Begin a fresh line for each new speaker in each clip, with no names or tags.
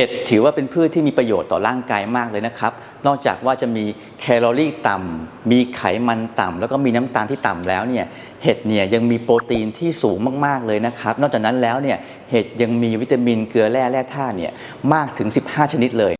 เห็ดถือว่าเป็นพืชที่มีประโยชน์ต่อร่างกายมากเลยนะครับ นอกจากว่าจะมีแคลอรี่ต่ำมีไขมันต่ำแล้วก็มีน้ำตาลที่ต่ำแล้วเนี่ยเห็ดเนี่ยยังมีโปรตีนที่สูงมากๆเลยนะครับ นอกจากนั้นแล้วเนี่ยเห็ดยังมีวิตามินเกลือแร่แร่ธาตุเนี่ยมากถึง 15 ชนิดเลย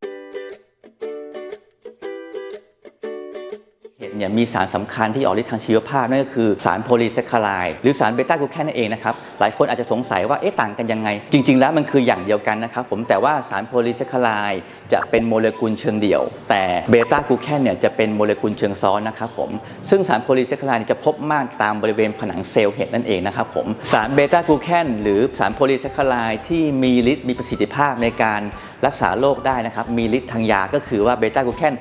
เห็ดเนี่ยมีสารสำคัญที่ออกฤทธิ์ทางชีวภาพนั่นก็คือสารโพลีแซคคาไลด์หรือสารเบต้ากลูแคนนั่นเองนะครับ หลายคนอาจจะสงสัยว่าเอ๊ะต่างกันยังไง จริง ๆ แล้วมันคืออย่างเดียวกันนะครับผมแต่ว่าสารโพลีแซคคาไลด์จะเป็นโมเลกุลเชิงเดี่ยว แต่เบต้ากลูแคนเนี่ยจะเป็นโมเลกุลเชิงซ้อนนะครับผมซึ่งสารโพลีแซคคาไลด์เนี่ยจะพบมากตามบริเวณผนังเซลล์เห็ดนั่นเองนะครับผมสารเบต้ากลูแคนหรือสารโพลีแซคคาไลด์ที่มีฤทธิ์มีประสิทธิภาพในการ รักษาโรคได้นะครับ มีฤทธิ์ทางยาก็คือว่าเบต้ากูแคน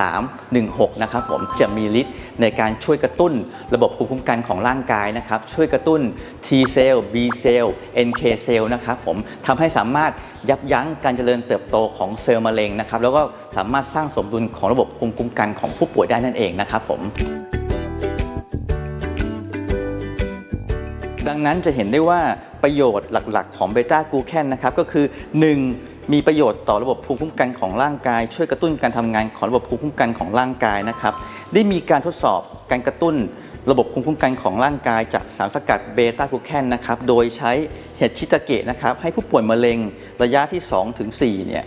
13 16 นะครับผมจะมีฤทธิ์ในการช่วยกระตุ้นระบบภูมิคุ้มกันของร่างกายนะครับ ช่วยกระตุ้น T เซลล์ B เซลล์ NK เซลล์นะครับผมทำให้สามารถยับยั้งการเจริญเติบโตของเซลล์มะเร็งนะครับ แล้วก็สามารถสร้างสมดุลของระบบภูมิคุ้มกันของผู้ป่วยได้นั่นเองนะครับผมดังนั้นจะเห็นได้ว่าประโยชน์หลักๆ ของเบต้ากูแคนนะครับก็คือ 1. มีประโยชน์ต่อระบบภูมิคุ้มกันของร่างกาย ช่วยกระตุ้นการทำงานของระบบภูมิคุ้มกันของร่างกายนะครับ ได้มีการทดสอบการกระตุ้นระบบภูมิคุ้มกันของร่างกายจากสารสกัดเบต้ากลูแคนนะครับ โดยใช้เห็ดชิตาเกะนะครับ ให้ผู้ป่วยมะเร็งระยะที่ 2 ถึง 4 เนี่ย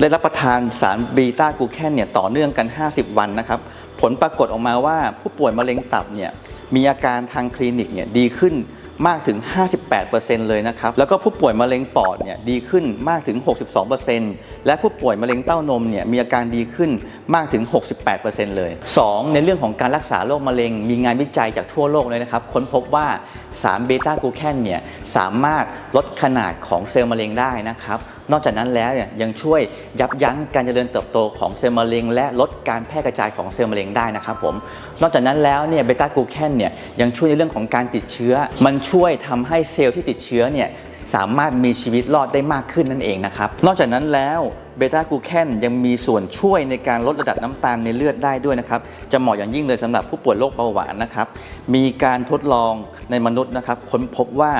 ได้รับประทานสารเบต้ากลูแคนเนี่ยต่อเนื่องกัน 50 วันนะครับ ผลปรากฏออกมาว่าผู้ป่วยมะเร็งตับเนี่ยมีอาการทางคลินิกเนี่ยดีขึ้น มากถึง 58%เลยนะครับ แล้วก็ผู้ป่วยมะเร็งปอดเนี่ยดีขึ้นมากถึง 62%และผู้ป่วยมะเร็งเต้านมเนี่ยมีอาการดีขึ้นมากถึง 68%เลย 2. ในเรื่องของการรักษาโรคมะเร็ง มีงานวิจัยจากทั่วโลกเลยนะครับ ค้นพบว่าสารเบต้ากูแคนเนี่ยสามารถลดขนาดของเซลล์มะเร็งได้นะครับ นอกจากนั้นแล้วเนี่ยยังช่วยยับยั้งการเจริญเติบโตของเซลล์มะเร็ง และลดการแพร่กระจายของเซลล์มะเร็งได้นะครับผม นอกจากนั้นแล้วเนี่ยเบต้ากูแคนเนี่ยยังช่วยในเรื่องของการติดเชื้อ มันช่วยทำให้เซลล์ที่ติดเชื้อเนี่ยสามารถมีชีวิตรอดได้มากขึ้นนั่นเองนะครับ นอกจากนั้นแล้วเบต้ากูแคนยังมีส่วนช่วยในการลดระดับน้ำตาลในเลือดได้ด้วยนะครับ จะเหมาะอย่างยิ่งเลยสำหรับผู้ป่วยโรคเบาหวานนะครับ มีการทดลองในมนุษย์นะครับ ค้นพบว่า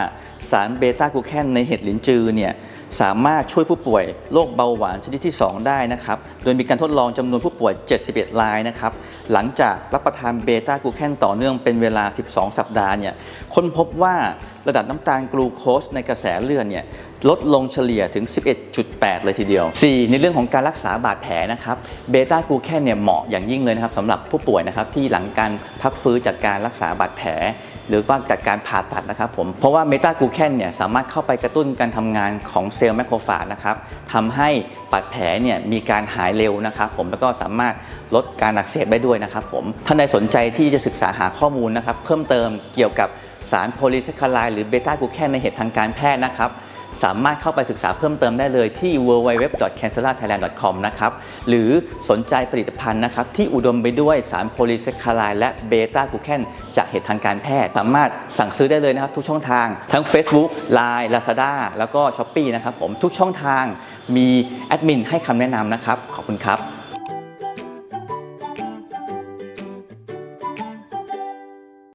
สารเบต้ากูแคนในเห็ดหลินจือเนี่ย สามารถช่วยผู้ป่วยโรคเบาหวานชนิดที่ 2 ได้นะครับ โดยมีการทดลองจำนวนผู้ป่วย 71 รายนะครับ หลังจากรับประทานเบต้ากลูแคนต่อเนื่องเป็นเวลา 12 สัปดาห์เนี่ย ค้นพบว่าระดับน้ำตาลกลูโคสในกระแสเลือดเนี่ยลดลงเฉลี่ยถึง 11.8 เลยทีเดียว 4. ในเรื่องของการรักษาบาดแผลนะครับ เบต้ากลูแคนเนี่ยเหมาะอย่างยิ่งเลยนะครับสำหรับผู้ป่วยนะครับที่หลังการพักฟื้นจากการรักษาบาดแผล หรือว่าจากการผ่าตัดนะครับผม เพราะว่าเมตากูแคนเนี่ยสามารถเข้าไปกระตุ้นการทำงานของเซลล์แมคโครฟาจนะครับทำให้บาดแผลเนี่ยมีการหายเร็วนะครับผมแล้วก็สามารถลดการอักเสบได้ด้วยนะครับผม ท่านใดสนใจที่จะศึกษาหาข้อมูลนะครับเพิ่มเติมเกี่ยวกับสารโพลีแซคคาไลหรือเบต้ากูแคนในเหตุทางการแพทย์นะครับ สามารถเข้าไปศึกษาเพิ่มเติมได้เลยที่ www.cancerthailand.com นะครับ หรือสนใจผลิตภัณฑ์นะครับ ที่อุดมไปด้วยสารโพลีแซคคาไลด์และเบต้ากูแคนจากเหตุทางการแพทย์ สามารถสั่งซื้อได้เลยนะครับ ทุกช่องทาง ทั้ง Facebook Line Lazada แล้วก็ s h อ p e e นะครับผมทุกช่องทางมีแอดมินให้คำแนะนำนะครับ ขอบคุณครับ